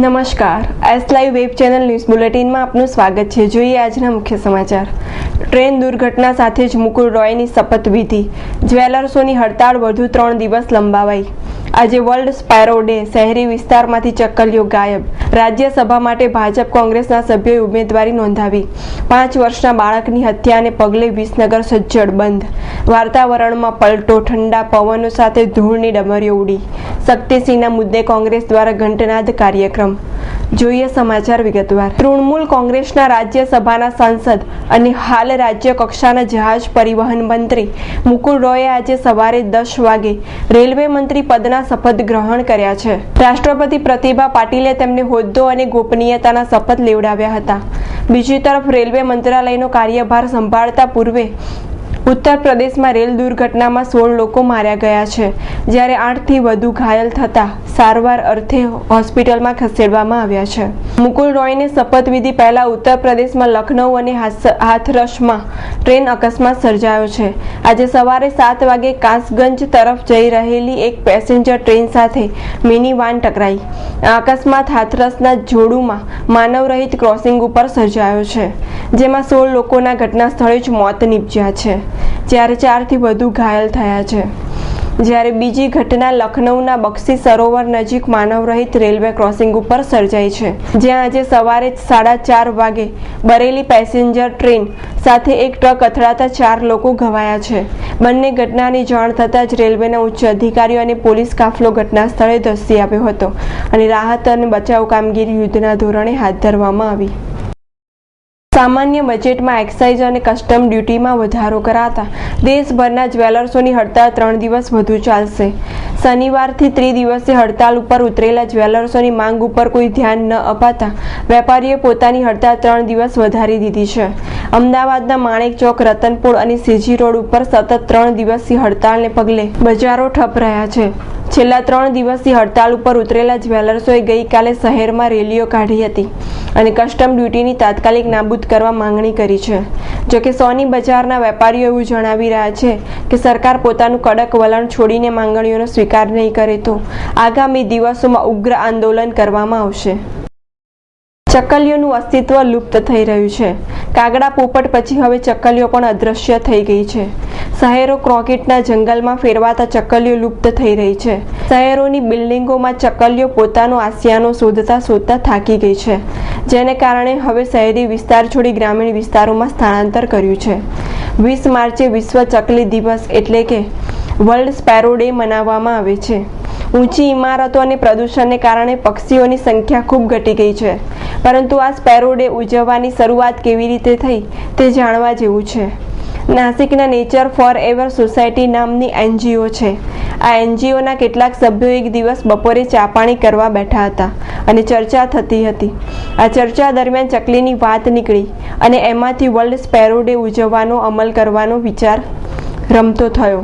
નમસ્કાર. S live web channel news બુલેટિનમાં આપનું સ્વાગત છે. જોઈએ આજના મુખ્ય સમાચાર. ટ્રેન દુર્ઘટના સાથે જ મુકુલ રોયની શપથવિધિ જ્વેલર્સોની હડતાળ વધુ ત્રણ દિવસ લંબાવાઈ. આજે વર્લ્ડ સ્પાયરો ડે શહેરી વિસ્તારમાંથી ચક્કલીઓ ગાયબ. રાજ્યસભા માટે ભાજપ કોંગ્રેસના સભ્યોએ ઉમેદવારી નોંધાવી. પાંચ વર્ષના બાળકની હત્યાને પગલે વિસનગર સજ્જડ બંધ. વાતાવરણમાં પલટો, ઠંડા પવનો સાથે ધૂળની ડમરીઓ ઉડી. શક્તિસિંહના મુદ્દે કોંગ્રેસ દ્વારા ઘંટનાદ કાર્યક્રમ. જોઈએ સમાચાર વિગતવાર. તૃણમૂલ કોંગ્રેસના રાજ્યસભાના સાંસદ અને હાલ રાજ્ય કક્ષાના જહાજ પરિવહન મંત્રી મુકુલ રોયે આજે સવારે દસ વાગે રેલવે મંત્રી પદના શપથ ગ્રહણ કર્યા છે. રાષ્ટ્રપતિ પ્રતિભા પાટીલે તેમને હોદ્દો અને ગોપનીયતાના શપથ લેવડાવ્યા હતા. બીજી તરફ રેલવે મંત્રાલયનો કાર્યભાર સંભાળતા પૂર્વે ઉત્તર પ્રદેશમાં રેલ દુર્ઘટનામાં સોળ લોકો માર્યા ગયા છે. જ્યારે આઠથી વધુ ઘાયલ થતા સારવાર અર્થે હોસ્પિટલમાં ખસેડવામાં આવ્યા છે. મુકુલ રોયને શપથવિધિ પહેલા ઉત્તર પ્રદેશમાં લખનઉ અને હાથરસમાં ટ્રેન અકસ્માત સર્જાયો છે. આજે સવારે સાત વાગે કાસગંજ તરફ જઈ રહેલી એક પેસેન્જર ટ્રેન સાથે મિની વાન ટકરાઈ. અકસ્માત હાથરસના જોડુમાં માનવરહિત ક્રોસિંગ ઉપર સર્જાયો છે, જેમાં સોળ લોકોના ઘટના સ્થળે જ મોત નીપજ્યા છે, જ્યારે ચારથી વધુ ઘાયલ થયા છે. જ્યારે બીજી ઘટના લખનૌના બક્ષી સરોવર નજીક માનવરહિત રેલવે ક્રોસિંગ ઉપર સર્જાઈ છે, જ્યાં આજે સવારે સાડા ચાર વાગે બરેલી પેસેન્જર ટ્રેન સાથે એક ટ્રક અથડાતા ચાર લોકો ઘવાયા છે. બંને ઘટનાની જાણ થતાં જ રેલવેના ઉચ્ચ અધિકારીઓ અને પોલીસ કાફલો ઘટના સ્થળે ધસી આવ્યો હતો અને રાહત અને બચાવ કામગીરી યુદ્ધના ધોરણે હાથ ધરવામાં આવી. સામાન્ય બજેટમાં એક્સાઇઝ અને કસ્ટમ ડ્યુટીમાં વધારો કરાતા દેશભરના જ્વેલર્સોની હડતાળ ત્રણ દિવસ વધુ ચાલશે. શનિવારથી ત્રિદિવસીય હડતાલ ઉપર ઉતરેલા જ્વેલર્સોની માંગ ઉપર કોઈ ધ્યાન ન અપાતા વેપારીએ પોતાની હડતાળ ત્રણ દિવસ વધારી દીધી છે. અમદાવાદના માણેક ચોક રતનપુર અને સીજી રોડ ઉપર સતત ત્રણ દિવસથી હડતાળને પગલે બજારો ઠપ રહ્યા છે. છેલ્લા ત્રણ દિવસથી હડતાળ ઉપર ઉતરેલા જ્વેલર્સોએ ગઈકાલે શહેરમાં રેલીઓ કાઢી હતી અને કસ્ટમ ડ્યુટીની તાત્કાલિક નાબૂદ કરવા માંગણી કરી છે. જોકે સોની બજારના વેપારીઓ એવું જણાવી રહ્યા છે કે સરકાર પોતાનું કડક વલણ છોડીને માંગણીઓનો સ્વીકાર નહીં કરે તો આગામી દિવસોમાં ઉગ્ર આંદોલન કરવામાં આવશે. ચક્કલીઓનું અસ્તિત્વ લુપ્ત થઈ રહ્યું છે. કાગડા પોપટ પછી હવે ચકલીઓ પણ અદૃશ્ય થઈ ગઈ છે. શહેરો ક્રોકેટના જંગલમાં ફેરવાતા ચકલીઓ લુપ્ત થઈ રહી છે. શહેરોની બિલ્ડિંગોમાં ચકલીઓ પોતાનો આસિયાનો શોધતા શોધતા થાકી ગઈ છે. જેને કારણે હવે શહેરી વિસ્તાર છોડી ગ્રામીણ વિસ્તારોમાં સ્થળાંતર કર્યું છે. વીસ માર્ચે વિશ્વ ચકલી દિવસ એટલે કે વર્લ્ડ સ્પેરો ડે મનાવવામાં આવે છે. ઊંચી ઇમારતો અને પ્રદૂષણને કારણે પક્ષીઓની સંખ્યા ખૂબ ઘટી ગઈ છે. પરંતુ આ સ્પેરો ડે ઉજવવાની શરૂઆત કેવી રીતે થઈ તે જાણવા જેવું છે. નાસિકના નેચર ફોર એવર સોસાયટી નામની એનજીઓ છે. આ એનજીઓના કેટલાક સભ્યો એક દિવસ બપોરે ચાપાણી કરવા બેઠા હતા અને ચર્ચા થતી હતી. આ ચર્ચા દરમિયાન ચકલીની વાત નીકળી અને એમાંથી વર્લ્ડ સ્પેરો ડે ઉજવવાનો અમલ કરવાનો વિચાર રમતો થયો.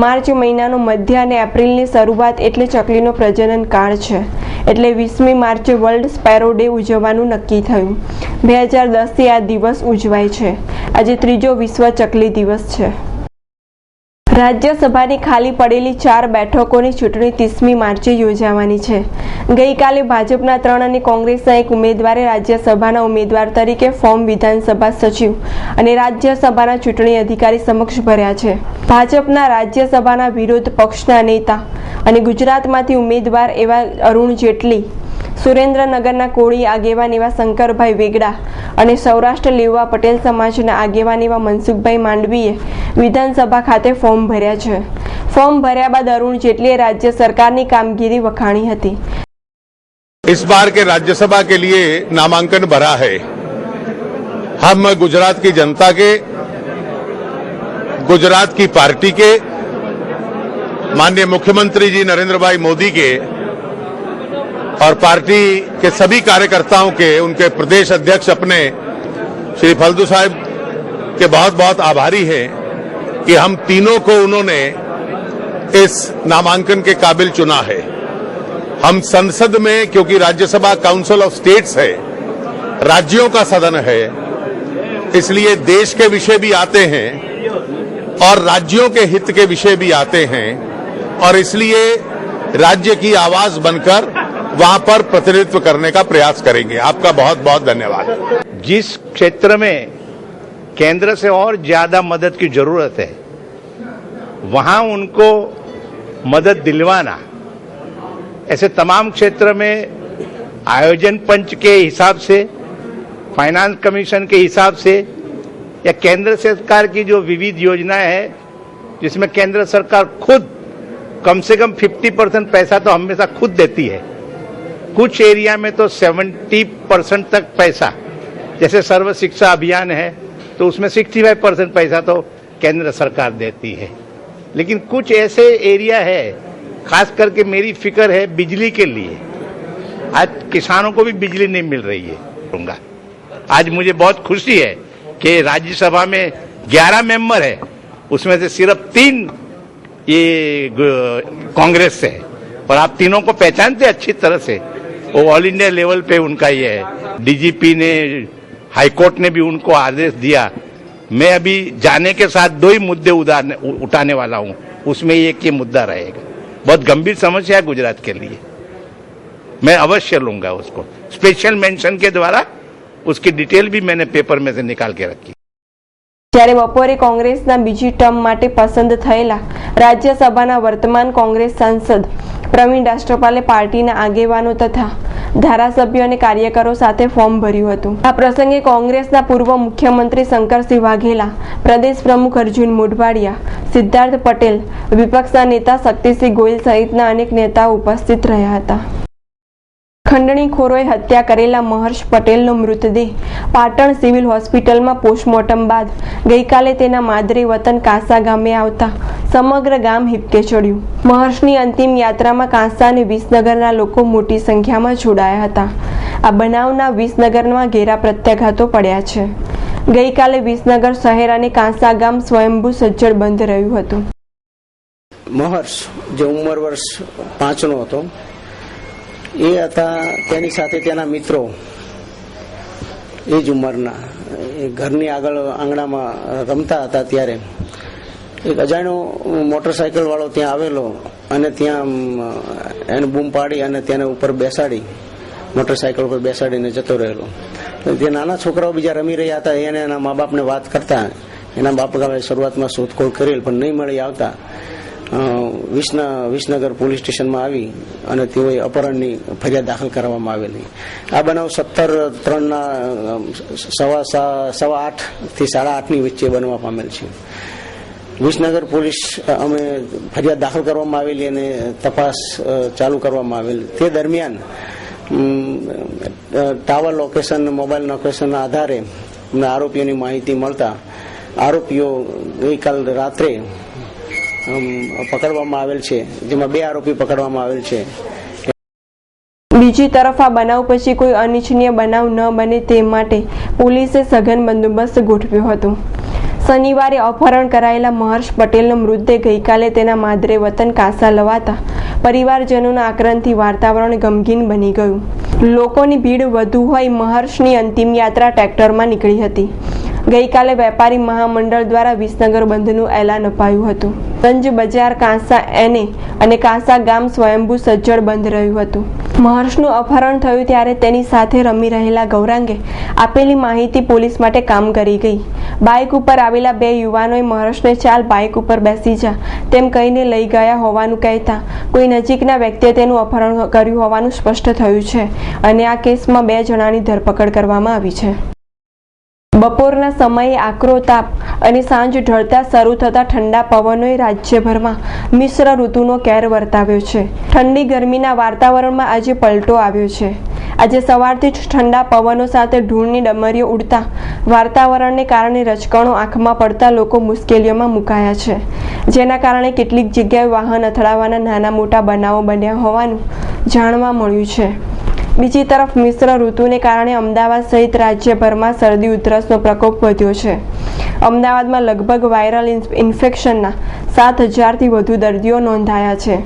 માર્ચ મહિનાનો મધ્ય અને એપ્રિલની શરૂઆત એટલે ચકલીનો પ્રજનન કાળ છે. એટલે વીસમી માર્ચે વર્લ્ડ સ્પેરો ડે ઉજવવાનું નક્કી થયું. બે હજાર દસથી આ દિવસ ઉજવાય છે. આજે ત્રીજો વિશ્વ ચકલી દિવસ છે. રાજ્યસભાની ખાલી પડેલી ચાર બેઠકોની ચૂંટણી ત્રીસમી માર્ચે યોજાવાની છે. ગઈકાલે ભાજપના ત્રણ અને કોંગ્રેસના એક ઉમેદવારે રાજ્યસભાના ઉમેદવાર તરીકે ફોર્મ વિધાનસભા સચિવ અને રાજ્યસભાના ચૂંટણી અધિકારી સમક્ષ ભર્યા છે. ભાજપના રાજ્યસભાના વિરોધ પક્ષના નેતા અને ગુજરાતમાંથી ઉમેદવાર એવા અરુણ જેટલી સુરેન્દ્રનગરના કોળી આગેવાન એવા શંકરભાઈ વેગડા અને સૌરાષ્ટ્ર લેવા પટેલ સમાજના આગેવાન એવા મનસુખભાઈ માંડવીએ વિધાનસભા ખાતે ફોર્મ ભર્યા છે ફોર્મ ભર્યા બાદ અરુણ જેટલીએ રાજ્ય સરકારની કામગીરી વખાણી હતી इस बार के राज्यसभा के लिए नामांकन भरा है हम गुजरात की जनता के गुजरात की पार्टी के माननीय मुख्यमंत्री जी नरेंद्र भाई मोदी के और पार्टी के सभी कार्यकर्ताओं के, उनके प्रदेश अध्यक्ष अपने श्री फल्दू साहब के बहुत बहुत आभारी हैं कि हम तीनों को उन्होंने इस नामांकन के काबिल चुना है। हम संसद में, क्योंकि राज्यसभा काउंसिल ऑफ़ स्टेट्स है, राज्यों का सदन है, इसलिए देश के विषय भी आते हैं। और राज्यों के हित के विषय भी आते हैं और इसलिए राज्य की आवाज़ बनकर वहाँ पर प्रतिनिधित्व करने का प्रयास करेंगे। आपका बहुत बहुत धन्यवाद। जिस क्षेत्र में केंद्र से और ज़्यादा मदद की ज़रूरत है, वहाँ उनको मदद दिलवाना, ऐसे तमाम क्षेत्र में आयोजन पंच के हिसाब से, फाइनेंस कमीशन के हिसाब से या केंद्र सरकार की जो विविध योजनाएँ है, जिसमें केंद्र सरकार खुद कम से कम 50 परसेंट पैसा तो हमेशा खुद देती है। कुछ एरिया में तो 70 परसेंट तक पैसा। जैसे सर्व शिक्षा अभियान है तो उसमें 65 परसेंट पैसा तो केंद्र सरकार देती है। लेकिन कुछ ऐसे एरिया है, खास करके मेरी फ़िक्र है बिजली के लिए। आज किसानों को भी बिजली नहीं मिल रही है। आज मुझे बहुत खुशी है कि राज्यसभा में 11 मेंबर है, उसमें से सिर्फ़ तीन ये कांग्रेस से है। और आप तीनों को पहचानते अच्छी तरह से। वो ऑल इंडिया लेवल पे उनका ये है। डीजीपी ने हाईकोर्ट ने भी उनको आदेश दिया। मैं अभी जाने के साथ दो ही मुद्दे उदारने उठाने वाला हूँ। उसमें एक ये मुद्दा रहेगा। बहुत गंभीर समस्या है गुजरात के लिए। मैं अवश्य लूँगा उसको। स्पेशल मेंशन के द्वारा उसकी डिटेल भी मैंने पेपर में से निकाल के रखी જ્યારે બપોરે કોંગ્રેસના બીજી ટર્મ માટે પસંદ થયેલા રાજ્યસભાના વર્તમાન કોંગ્રેસ સાંસદ પ્રવીણ રાષ્ટ્રપાલે પાર્ટીના આગેવાનો તથા ધારાસભ્યો અને કાર્યકરો સાથે ફોર્મ ભર્યું હતું આ પ્રસંગે કોંગ્રેસના પૂર્વ મુખ્યમંત્રી શંકરસિંહ વાઘેલા પ્રદેશ પ્રમુખ અર્જુન મોઢવાડિયા સિદ્ધાર્થ પટેલ વિપક્ષના નેતા શક્તિસિંહ ગોયલ સહિતના અનેક નેતાઓ ઉપસ્થિત રહ્યા હતા ખંડણીખોરોએ હત્યા કરેલા મહર્ષ પટેલનો મૃતદેહ પાટણ સિવિલ હોસ્પિટલમાં પોસ્ટમોર્ટમ બાદ ગઈકાલે તેના માદરે વતન કાંસા ગામે આવતા સમગ્ર ગામ હિપકે ચડ્યું. મહર્ષની અંતિમ યાત્રામાં કાંસા અને વિસનગરના લોકો મોટી સંખ્યામાં જોડાયા હતા. આ બનાવના વિસનગરમાં ઘેરા પ્રત્યાઘાતો પડ્યા છે. ગઈકાલે વિસનગર શહેર અને કાંસા ગામ સ્વયંભૂ સજ્જડ બંધ રહ્યું હતું. મહર્ષ જે ઉંમર વર્ષ પાંચનો હતો એ હતા તેની સાથે તેના મિત્રો. એ જ ઉંમરના. એ ઘરની આગળ આંગણામાં રમતા હતા ત્યારે. એક અજાણ્યો મોટરસાયકલ વાળો ત્યાં આવેલો અને ત્યાં એને બૂમ પાડી અને તેને ઉપર બેસાડી, મોટરસાયકલ ઉપર બેસાડીને જતો રહેલો. જે નાના છોકરાઓ બીજા રમી રહ્યા હતા, એને એના મા બાપને વાત કરતા, એના બાપ શરૂઆતમાં શોધખોળ કરેલ, પણ નહીં મળી આવતા. વિસનગર પોલીસ સ્ટેશનમાં આવી અને તેઓએ અપહરણની ફરિયાદ દાખલ કરવામાં આવેલી. આ બનાવ સત્તર ત્રણના સવા સવા આઠથી સાડા આઠની વચ્ચે બનવા પામેલ છે. વિસનગર પોલીસ અમે ફરિયાદ દાખલ કરવામાં આવેલી અને તપાસ ચાલુ કરવામાં આવેલી. તે દરમિયાન ટાવર લોકેશન, મોબાઈલ લોકેશનના આધારે અમને આરોપીઓની માહિતી મળતા આરોપીઓ ગઈકાલ રાત્રે પકડવામાં આવેલ છે. જેમાં બે આરોપી પકડવામાં આવેલ છે. બીજી તરફ આ બનાવ પછી કોઈ અનિચ્છનીય બનાવ ન બને તે માટે પોલીસે સઘન બંદોબસ્ત ગોઠવ્યો હતો. શનિવારે અપહરણ કરાયેલા મહર્ષ પટેલનો મૃતદેહ ગઈકાલે તેના માદરે વતન કાસા લવાતા પરિવારજનોના આક્રંદથી વાતાવરણ ગમગીન બની ગયું. લોકોની ભીડ વધુ હોય મહર્ષની અંતિમ યાત્રા ટ્રેક્ટરમાં નીકળી હતી. ગઈકાલે વેપારી મહામંડળ દ્વારા વિસનગર બંધનું એલાન અપાયું હતું. ગંજ બજાર, કાંસા એને અને કાંસા ગામ સ્વયંભૂ સજ્જડ બંધ રહ્યું હતું. મહર્ષનું અપહરણ થયું ત્યારે તેની સાથે રમી રહેલા ગૌરાંગે આપેલી માહિતી પોલીસ માટે કામ કરી ગઈ. બાઇક ઉપર આવેલા બે યુવાનોએ મહર્ષને ચાલ બાઇક ઉપર બેસી જા તેમ કહીને લઈ ગયા હોવાનું કહેતા કોઈ નજીકના વ્યક્તિએ તેનું અપહરણ કર્યું હોવાનું સ્પષ્ટ થયું છે અને આ કેસમાં બે જણાની ધરપકડ કરવામાં આવી છે. બપોરના સમયે આકરો તાપ અને સાંજ ઢળતા શરૂ થતા ઠંડા પવનોએ રાજ્યભરમાં મિશ્ર ઋતુનો કેર વર્તાવ્યો છે. ઠંડી ગરમીના વાતાવરણમાં આજે પલટો આવ્યો છે. આજે સવારથી જ ઠંડા પવનો સાથે ધૂળની ડમરીઓ ઉડતા વાતાવરણને કારણે રચકણો આંખમાં પડતા લોકો મુશ્કેલીઓમાં મુકાયા છે. જેના કારણે કેટલીક જગ્યાએ વાહન અથડાવાના નાના મોટા બનાવો બન્યા હોવાનું જાણવા મળ્યું છે. બીજી તરફ મિશ્ર ઋતુને કારણે અમદાવાદ સહિત રાજ્યભરમાં શરદી ઉધરસનો પ્રકોપ વધ્યો છે. અમદાવાદમાં લગભગ વાયરલ ઇન્ફ- ઇન્ફેક્શનના સાત હજારથી વધુ દર્દીઓ નોંધાયા છે.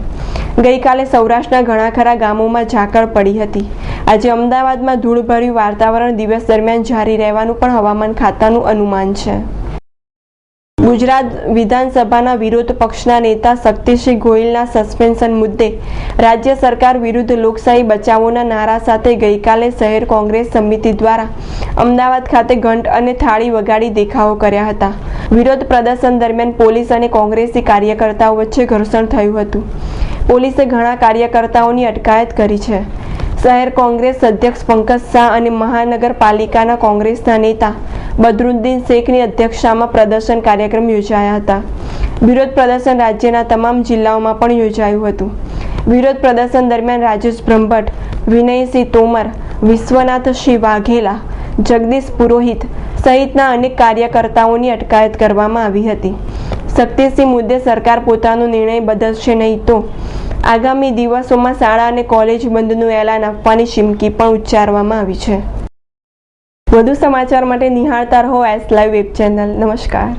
ગઈકાલે સૌરાષ્ટ્રના ઘણા ખરા ગામોમાં ઝાકળ પડી હતી. આજે અમદાવાદમાં ધૂળભર્યું વાતાવરણ દિવસ દરમિયાન જારી રહેવાનું પણ હવામાન ખાતાનું અનુમાન છે. ગુજરાત વિધાનસભાના વિરોધ પક્ષના નેતા શક્તિસિંહ ગોહિલના સસ્પેન્શન મુદ્દે રાજ્ય સરકાર વિરુદ્ધ લોકશાહી બચાવોના નારા સાથે ગઈકાલે શહેર કોંગ્રેસ સમિતિ દ્વારા અમદાવાદ ખાતે ઘંટ અને થાળી વગાડી દેખાવો કર્યા હતા. વિરોધ પ્રદર્શન દરમિયાન પોલીસ અને કોંગ્રેસી કાર્યકર્તાઓ વચ્ચે ઘર્ષણ થયું હતું. પોલીસે ઘણા કાર્યકર્તાઓની અટકાયત કરી છે. શહેર કોંગ્રેસ અધ્યક્ષ પંકજ શાહ અને મહાનગરપાલિકાના કોંગ્રેસના નેતા બદરુદ્દીન શેખની અધ્યક્ષતામાં પ્રદર્શન કાર્યક્રમ યોજાયા હતા. વિરોધ પ્રદર્શન રાજ્યના તમામ જિલ્લાઓમાં પણ યોજાયું હતું. વિરોધ પ્રદર્શન દરમિયાન રાજેશ બ્રહ્મભટ્ટ, વિનયસિંહ તોમર વિશ્વનાથસિંહ વાઘેલા, જગદીશ પુરોહિત સહિતના અનેક કાર્યકર્તાઓની અટકાયત કરવામાં આવી હતી. શક્તિસિંહ મુદ્દે સરકાર પોતાનો નિર્ણય બદલશે નહીં તો આગામી દિવસોમાં શાળા અને કોલેજ બંધનું એલાન આપવાની ચીમકી પણ ઉચ્ચારવામાં આવી છે. વધુ સમાચાર માટે નિહાળતા રહો એસ લાઈવ વેબ ચેનલ. નમસ્કાર.